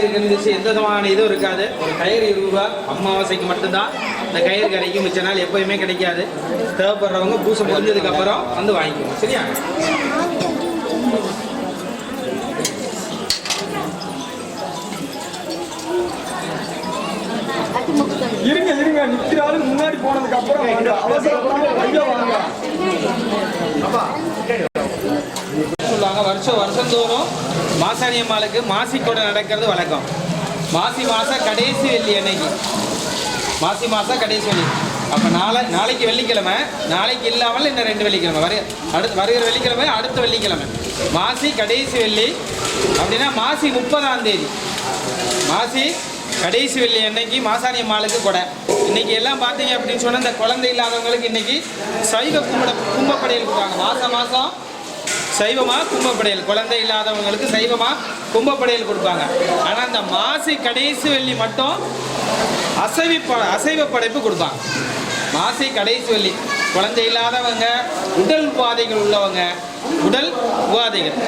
இருந்துச்சு எந்த விதமான இதுவும் இருக்காது. ஒரு கயிறு இருபது ரூபா அமாவாசைக்கு மட்டும்தான். இந்த கயிறு கிடைக்கும் மிச்ச நாள் எப்பயுமே கிடைக்காது. தேவைப்படுறவங்க பூசை முடிஞ்சதுக்கு அப்புறம் வந்து வாங்கிக்கணும் சரியா? இருங்க இருங்க. நிக்கிற ஆளு முன்னாடி போனதுக்கு அப்புறம் வாங்க அவசரப்படாம வாங்க. நாங்கள் வருஷம் வருஷந்தோறும் மாசாணி அம்மாளுக்கு மாசிக்கொடை நடக்கிறது வழக்கம். மாசி மாதம் கடைசி வெள்ளி அன்னைக்கு. மாசி மாதம் கடைசி வெள்ளி. அப்போ நாளை நாளைக்கு வெள்ளிக்கிழமை நாளைக்கு இல்லாமல் இன்னும் ரெண்டு வெள்ளிக்கிழமை. வரு அடுத்து வருகிற வெள்ளிக்கிழமை அடுத்த வெள்ளிக்கிழமை. மாசி கடைசி வெள்ளி அப்படின்னா மாசி முப்பதாம் தேதி. மாசி கடைசி வெள்ளி அன்னைக்கு மாசாணி அம்மாளுக்கு கொடை. இன்றைக்கி எல்லாம் பார்த்தீங்க அப்படின்னு சொன்னால் இந்த குழந்தை இல்லாதவங்களுக்கு இன்னைக்கு சைவ கும்பட கும்பப்படையில் கொடுத்தாங்க மாதம் மாதம் சைவமாக கும்பப்படையல்? குழந்தை இல்லாதவங்களுக்கு சைவமாக கும்பப்படையல் கொடுப்பாங்க. ஆனால் அந்த மாசி கடைசி வெள்ளி மட்டும் அசைவி ப அசைவ படைப்பு கொடுப்பாங்க. மாசி கடைசி வெள்ளி. குழந்தை இல்லாதவங்க உடல் உபாதைகள் உள்ளவங்க உடல் உபாதைகள்.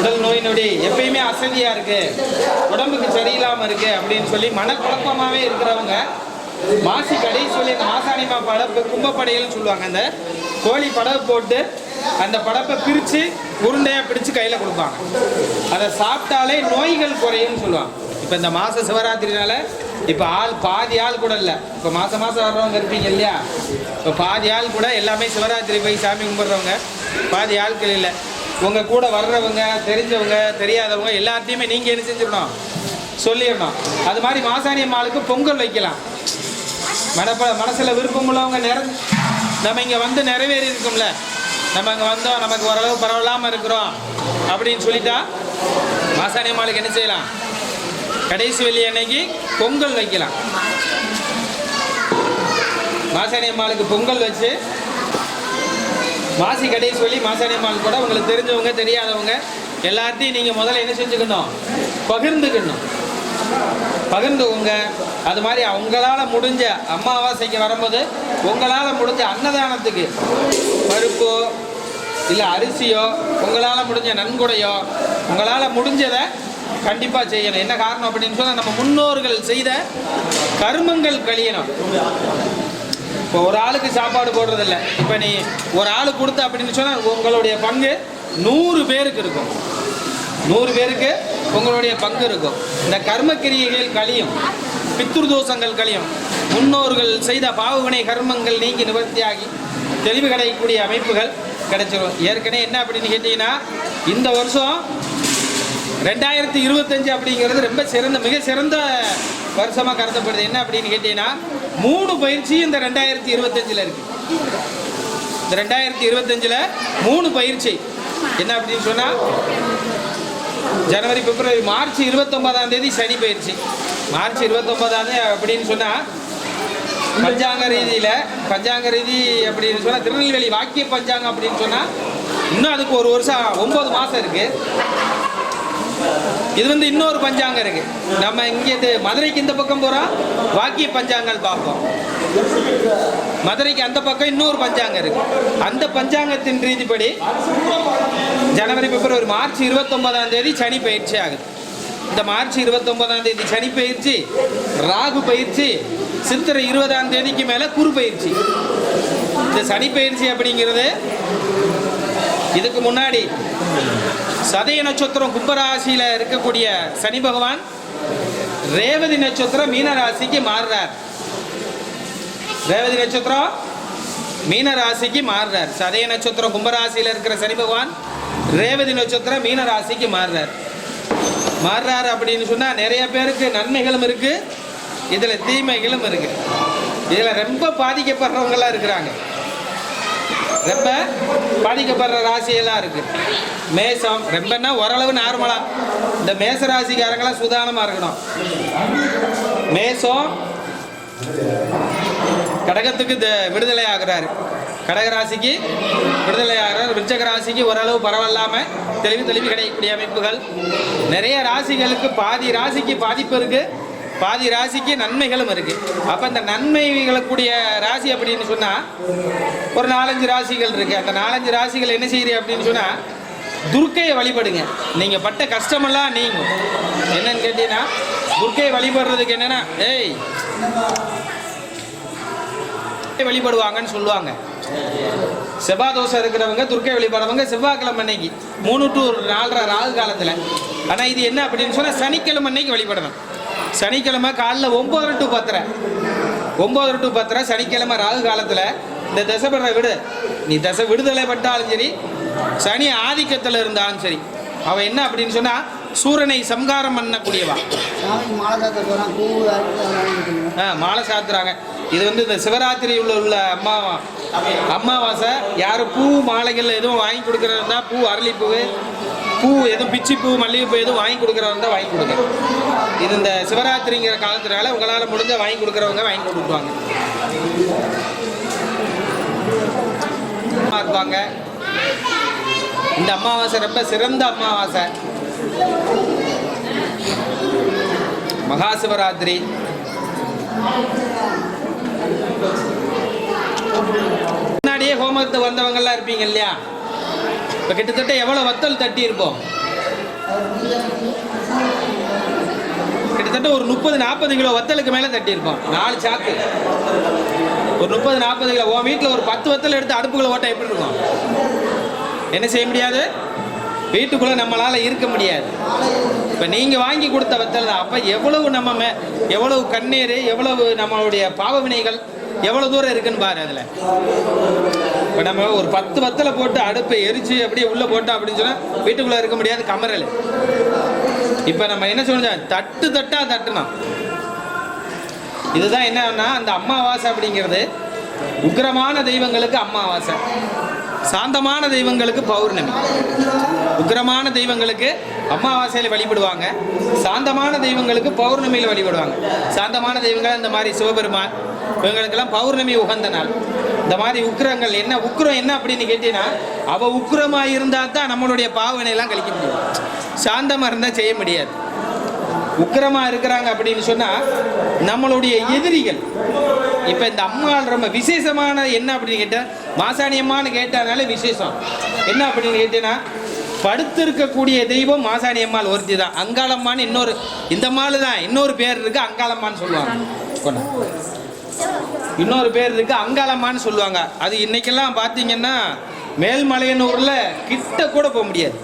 உடல் நோய் நொடி எப்பயுமே அசதியாக இருக்குது உடம்புக்கு சரியில்லாமல் இருக்குது அப்படின்னு சொல்லி மனக்குழப்பமாகவே இருக்கிறவங்க மாசி கடைசி சொல்லி அந்த மாசாணிமா படப்பு கும்பப்படையல்னு சொல்லுவாங்க. அந்த கோழி படகு போட்டு அந்த படப்பை பிரித்து உருண்டையாக பிடிச்சு கையில் கொடுப்பாங்க. அதை சாப்பிட்டாலே நோய்கள் குறையும்னு சொல்லுவாங்க. இப்போ இந்த மாத சிவராத்திரினால இப்போ ஆள் பாதி ஆள் கூட இல்லை. இப்போ மாதம் மாதம் வர்றவங்க இருப்பீங்க இல்லையா? இப்போ பாதி ஆள் கூட எல்லாமே சிவராத்திரி போய் சாமி கும்பிட்றவங்க பாதி ஆட்கள் இல்லை. உங்கள் கூட வர்றவங்க தெரிஞ்சவங்க தெரியாதவங்க எல்லாத்தையுமே நீங்கள் என்ன செஞ்சிடணும்? சொல்லிடணும். அது மாதிரி மாசாணி அம்மாளுக்கு பொங்கல் வைக்கலாம். மனப்ப மனசில் விருப்பம் உள்ளவங்க நிற நம்ம இங்கே வந்து நிறைவேறி இருக்கோம்ல நம்ம அங்கே வந்தோம். நமக்கு ஓரளவு பரவலாமல் இருக்கிறோம். அப்படின்னு சொல்லிட்டா மாசாணி அம்மாளுக்கு என்ன செய்யலாம்? கடைசி வெள்ளி அன்னைக்கு பொங்கல் வைக்கலாம். மாசாணி அம்மாளுக்கு பொங்கல் வச்சு மாசி கடைசி சொல்லி மாசாணி அம்மாள் கூட உங்களுக்கு தெரிஞ்சவங்க தெரியாதவங்க எல்லாத்தையும் நீங்கள் முதல்ல என்ன செஞ்சுக்கணும்? பகிர்ந்துக்கணும். பகிர்ந்துக்கோங்க. அது மாதிரி அவங்களால முடிஞ்ச அமாவாசைக்கு வரும்போது உங்களால் முடிஞ்ச அன்னதானத்துக்கு பருப்பு இல்லை அரிசியோ உங்களால் முடிஞ்ச நன்கொடையோ உங்களால் முடிஞ்சதை கண்டிப்பாக செய்யணும். என்ன காரணம் அப்படின்னு சொன்னால் நம்ம முன்னோர்கள் செய்த கர்மங்கள் கழியணும். இப்போ ஒரு ஆளுக்கு சாப்பாடு போடுறதில்ல. இப்போ நீ ஒரு ஆள் கொடுத்த அப்படின்னு சொன்னால் உங்களுடைய பங்கு நூறு பேருக்கு இருக்கும். நூறு பேருக்கு உங்களுடைய பங்கு இருக்கும். இந்த கர்மக்கிரியைகள் கழியும். பித்ருதோஷங்கள் கழியும். முன்னோர்கள் செய்த பாவவினை கர்மங்கள் நீங்கி நிவர்த்தியாகி தெளிவு கிடைக்கக்கூடிய அமைப்புகள் கிடைச்சிரும். ஏற்கனவே என்ன அப்படின்னு கேட்டிங்கன்னா இந்த வருஷம் ரெண்டாயிரத்தி இருபத்தஞ்சு அப்படிங்கிறது ரொம்ப சிறந்த மிக சிறந்த வருஷமாக கருதப்படுது. என்ன அப்படின்னு கேட்டீங்கன்னா மூணு பயிற்சி இந்த ரெண்டாயிரத்தி இருபத்தஞ்சில் இருக்குது இந்த ரெண்டாயிரத்தி இருபத்தஞ்சில் மூணு பயிற்சி. என்ன அப்படின்னு சொன்னால் ஜனவரி பிப்ரவரி மார்ச் இருபத்தொம்பதாம் தேதி சனி பயிற்சி. மார்ச் இருபத்தொம்பதாம் தேதி அப்படின்னு சொன்னால் பஞ்சாங்க ரீதியில் பஞ்சாங்க ரீதி அப்படின்னு சொன்னால் திருநெல்வேலி வாக்கிய பஞ்சாங்கம் அப்படின்னு சொன்னால் இன்னும் அதுக்கு ஒரு வருஷம் ஒம்பது மாதம் இருக்குது இது வந்து இன்னொரு பஞ்சாங்கம் இருக்கு. நம்ம இங்கே மதுரைக்கு இந்த பக்கம் போகிறோம் வாக்கிய பஞ்சாங்கல் பார்ப்போம். மதுரைக்கு அந்த பக்கம் இன்னொரு பஞ்சாங்கம் இருக்கு. அந்த பஞ்சாங்கத்தின் ரீதிப்படி ஜனவரி பிப்ரவரி மார்ச் இருபத்தொன்பதாம் தேதி சனி பயிற்சி ஆகுது. இந்த மார்ச் இருபத்தொன்பதாம் தேதி சனி பயிற்சி ராகு பயிற்சி சித்திரை இருபதாம் தேதிக்கு மேலே குரு பயிற்சி. இந்த சனி பயிற்சி அப்படிங்கிறது இதுக்கு முன்னாடி சதய நட்சத்திரம் கும்பராசியில் இருக்கக்கூடிய சனி பகவான் ரேவதி நட்சத்திரம் மீன ராசிக்கு மாறுறார். ரேவதி நட்சத்திரம் மீன ராசிக்கு மாறுறார். சதய நட்சத்திரம் கும்பராசியில் இருக்கிற சனி பகவான் ரேவதி நட்சத்திரம் மீன ராசிக்கு மாறுறார். அப்படின்னு சொன்னால் நிறைய பேருக்கு நன்மைகளும் இருக்கு. இதில் தீமைகளும் இருக்கு. இதில் ரொம்ப பாதிக்கப்படுறவங்களாம் இருக்கிறாங்க. ரொம்ப பாதிக்கப்படுற ராசியெல்லாம் இருக்கு. மேசம் ரொம்பன்னா ஓரளவு நார்மலா. இந்த மேச ராசிக்காரங்களாம் சுதானமா இருக்கணும். மேசம் கடகத்துக்கு இந்த விடுதலை ஆகுறாரு. கடக ராசிக்கு விடுதலை ஆகிறார். விருச்சக ராசிக்கு ஓரளவு பரவாயில்லாம தெளிவு தெளிவு கிடைக்கக்கூடிய அமைப்புகள். நிறைய ராசிகளுக்கு பாதி ராசிக்கு பாதிப்பு இருக்குது பாதி ராசிக்கு நன்மைகளும் இருக்கு. அப்ப இந்த நன்மைகளுக்குரிய ராசி அப்படின்னு சொன்னா ஒரு நாலஞ்சு ராசிகள் இருக்கு. அந்த நாலஞ்சு ராசிகள் என்ன செய்கிறீ அப்படின்னு சொன்னா துர்க்கையை வழிபடுங்க. நீங்க பட்ட கஷ்டமெல்லாம் நீங்கும். என்னன்னு கேட்டீங்கன்னா துர்க்கையை வழிபடுறதுக்கு என்னன்னா ஏய் வழிபடுவாங்கன்னு சொல்லுவாங்க. செவ்வாய் தோசை இருக்கிறவங்க துர்க்கை வழிபடுறவங்க செவ்வாய்க்கிழமை அன்னைக்கு மூணு டு ஒரு நாலரை ராகு காலத்தில். ஆனால் இது என்ன அப்படின்னு சொன்னால் சனிக்கிழமை அன்னைக்கு வழிபடணும். சனிக்கிழமை காலைல ஒம்பது டு பத்தரை. ஒம்பது டு பத்தரை சனிக்கிழமை ராகு காலத்தில் இந்த தசை பெற விடு. நீ தசை விடுதலை பட்டாலும் சரி சனி ஆதிக்கத்தில் இருந்தாலும் சரி அவன் என்ன அப்படின்னு சொன்னால் சூரனை சம்காரம் பண்ணக்கூடியவா. ஆ மாலை சாத்துறாங்க. இது வந்து இந்த சிவராத்திரி உள்ள உள்ள அம்மா அமாவாசை யாரும் பூ மாலைகள் எதுவும் வாங்கி கொடுக்குறதா பூ அரளிப்பூ பூ எதுவும் பிச்சி பூ மல்லிகைப்பூ எதுவும் வாங்கி கொடுக்குறவங்க வாங்கி கொடுங்க. இது இந்த சிவராத்திரிங்கிற காலத்தினால உங்களால் முடிஞ்ச வாங்கி கொடுக்குறவங்க வாங்கி கொடுத்துருவாங்க இருப்பாங்க. இந்த அமாவாசை ரொம்ப சிறந்த அமாவாசை. மகா சிவராத்திரி முன்னாடியே ஹோமத்துக்கு வந்தவங்கெல்லாம் இருப்பீங்க இல்லையா? இப்போ கிட்டத்தட்ட எவ்வளோ வத்தல் தட்டி இருப்போம் கிட்டத்தட்ட ஒரு முப்பது நாற்பது கிலோ வத்தலுக்கு மேலே தட்டியிருப்போம். நாலு சாக்கு. ஒரு முப்பது நாற்பது கிலோ. உன் வீட்டில் ஒரு பத்து வத்தல் எடுத்து அடுப்புகளை ஓட்ட எப்படி இருக்கும்? என்ன செய்ய முடியாது? வீட்டுக்குள்ளே நம்மளால் இருக்க முடியாது. இப்போ நீங்கள் வாங்கி கொடுத்த வத்தல் தான். அப்போ எவ்வளவு நம்ம எவ்வளவு கண்ணீர் எவ்வளவு நம்மளுடைய பாவவினைகள் எவ்வளோ தூரம் இருக்குன்னு பாரு அதில். இப்போ நம்ம ஒரு பத்து வத்தலை போட்டு அடுப்பை எரிச்சு அப்படியே உள்ளே போட்டோம் அப்படின்னு சொன்னால் வீட்டுக்குள்ளே இருக்க முடியாது கமரல் இப்போ நம்ம என்ன சொல்லணும் தட்டு தட்டாக தட்டணும். இதுதான் என்னன்னா அந்த அம்மாவாசை அப்படிங்கிறது உக்கிரமான தெய்வங்களுக்கு அம்மாவாசை. சாந்தமான தெய்வங்களுக்கு பௌர்ணமி. உக்கிரமான தெய்வங்களுக்கு அமாவாசையில் வழிபடுவாங்க. சாந்தமான தெய்வங்களுக்கு பௌர்ணமியில் வழிபடுவாங்க. சாந்தமான தெய்வங்கள் இந்த மாதிரி சிவபெருமான் இவங்களுக்கெல்லாம் பௌர்ணமி உகந்த நாள். இந்த மாதிரி உக்கிரங்கள் என்ன உக்கிரம் என்ன அப்படின்னு கேட்டீங்கன்னா அவள் உக்ரமாக இருந்தால் தான் நம்மளுடைய பாவனையெல்லாம் கழிக்க முடியும். சாந்தமாக இருந்தால் செய்ய முடியாது. உக்கிரமாக இருக்கிறாங்க அப்படின்னு சொன்னால் நம்மளுடைய எதிரிகள் இப்போ இந்த அம்மாள் ரொம்ப விசேஷமான என்ன அப்படின்னு கேட்டால் மாசாணி அம்மான்னு விசேஷம். என்ன அப்படின்னு கேட்டீங்கன்னா படுத்திருக்கக்கூடிய தெய்வம் மாசாணி அம்மாள் ஒருத்தி தான். அங்காளம்மான்னு இன்னொரு இந்த மாலு தான். இன்னொரு பேர் இருக்கு அங்காளம்மான்னு சொல்லுவாங்க. இன்னொரு பேர் இருக்கு அங்காளம்மான்னு சொல்லுவாங்க. அது இன்னைக்கெல்லாம் பார்த்தீங்கன்னா மேல்மலையனூரில் கிட்ட கூட போக முடியாது.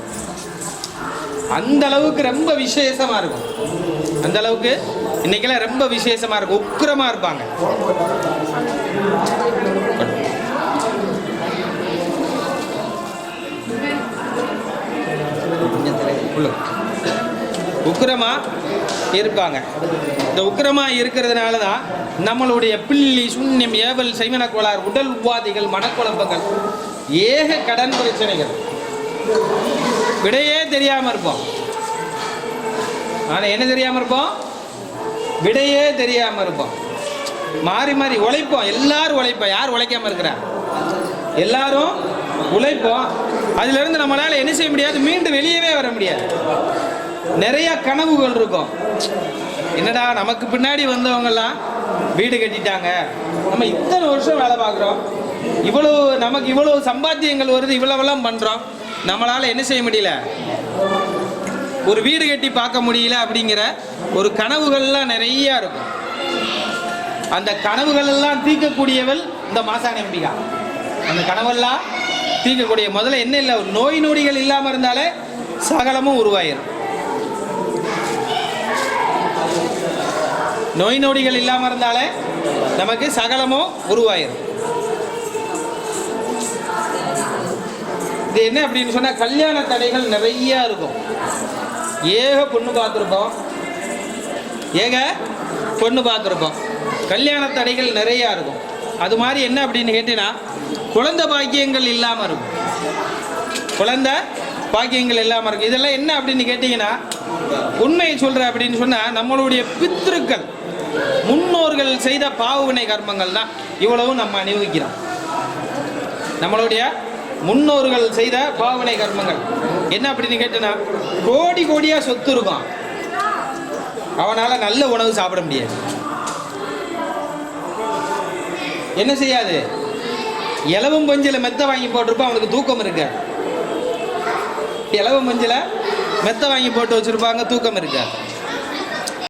அந்த அளவுக்கு ரொம்ப விசேஷமா இருக்கும். அந்த அளவுக்கு இன்னைக்கெல்லாம் ரொம்ப விசேஷமா இருக்கும். உக்கிரமா இருப்பாங்க. உள்ள. உக்கிரமா இருப்பாங்க. இந்த உக்கிரமா இருக்கிறதுனால தான் நம்மளுடைய பில்லி சுண்ணியம் ஏவல் சைமன கோளாறு உடல் உபாதிகள் மனக்குழப்பங்கள் ஏக கடன் பிரச்சனைகள். விடையே தெரியாம இருப்போம். ஆனால் என்ன தெரியாம இருப்போம்? விடையே தெரியாம இருப்போம். மாறி மாறி உழைப்போம். எல்லாரும் உழைப்போம். யார் உழைக்காம இருக்கிறா எல்லாரும் உழைப்போம் அதிலிருந்து நம்மளால் என்ன செய்ய முடியாது? மீண்டும் வெளியவே வர முடியாது. நிறைய கனவுகள் இருக்கும். என்னடா நமக்கு பின்னாடி வந்தவங்கெல்லாம் வீடு கட்டிட்டாங்க. நம்ம இத்தனை வருஷம் வேலை பார்க்குறோம். இவ்வளோ நமக்கு இவ்வளோ சம்பாத்தியங்கள் வருது இவ்வளவெல்லாம் பண்ணுறோம் நம்மளால் என்ன செய்ய முடியல? ஒரு வீடு கட்டி பார்க்க முடியல அப்படிங்கிற ஒரு கனவுகள்லாம் நிறைய இருக்கும். அந்த கனவுகள் எல்லாம் தீர்க்கக்கூடியவள் இந்த மாசாணி அம்பிகா. அந்த கனவெல்லாம் தீர்க்கக்கூடிய முதல்ல என்ன இல்லை நோய் நொடிகள் இல்லாமல் இருந்தாலே சகலமும் உருவாயிரும். நோய் நொடிகள் இல்லாமல் இருந்தாலே நமக்கு சகலமும் உருவாயிரும். இது என்ன அப்படின்னு சொன்னால் கல்யாண தடைகள் நிறைய இருக்கும். ஏக பொண்ணு பார்த்துருக்கோம் ஏக பொண்ணு பார்த்துருக்கோம் கல்யாண தடைகள் நிறையா இருக்கும். அது மாதிரி என்ன அப்படின்னு கேட்டீங்கன்னா குழந்தை பாக்கியங்கள் இல்லாமல் இருக்கும். குழந்தை பாக்கியங்கள் இல்லாமல் இருக்கும். இதெல்லாம் என்ன அப்படின்னு கேட்டிங்கன்னா உண்மையை சொல்கிறேன் அப்படின்னு சொன்னால் நம்மளுடைய பித்திருக்கள் முன்னோர்கள் செய்த பாவவினை கர்மங்கள் தான். இவ்வளவும் நம்ம அனுபவிக்கிறோம். நம்மளுடைய முன்னோர்கள் செய்த பாவனை கர்மங்கள். என்ன அப்படின்னு கேட்டனா கோடி கோடியாக சொத்து இருக்கும். அவனால் நல்ல உணவு சாப்பிட முடியாது. என்ன செய்யாது? இலவம் பஞ்சில் மெத்த வாங்கி போட்டிருப்பான் அவனுக்கு தூக்கம் இருக்க. இலவம் பஞ்சில் மெத்த வாங்கி போட்டு வச்சுருப்பாங்க தூக்கம் இருக்கா.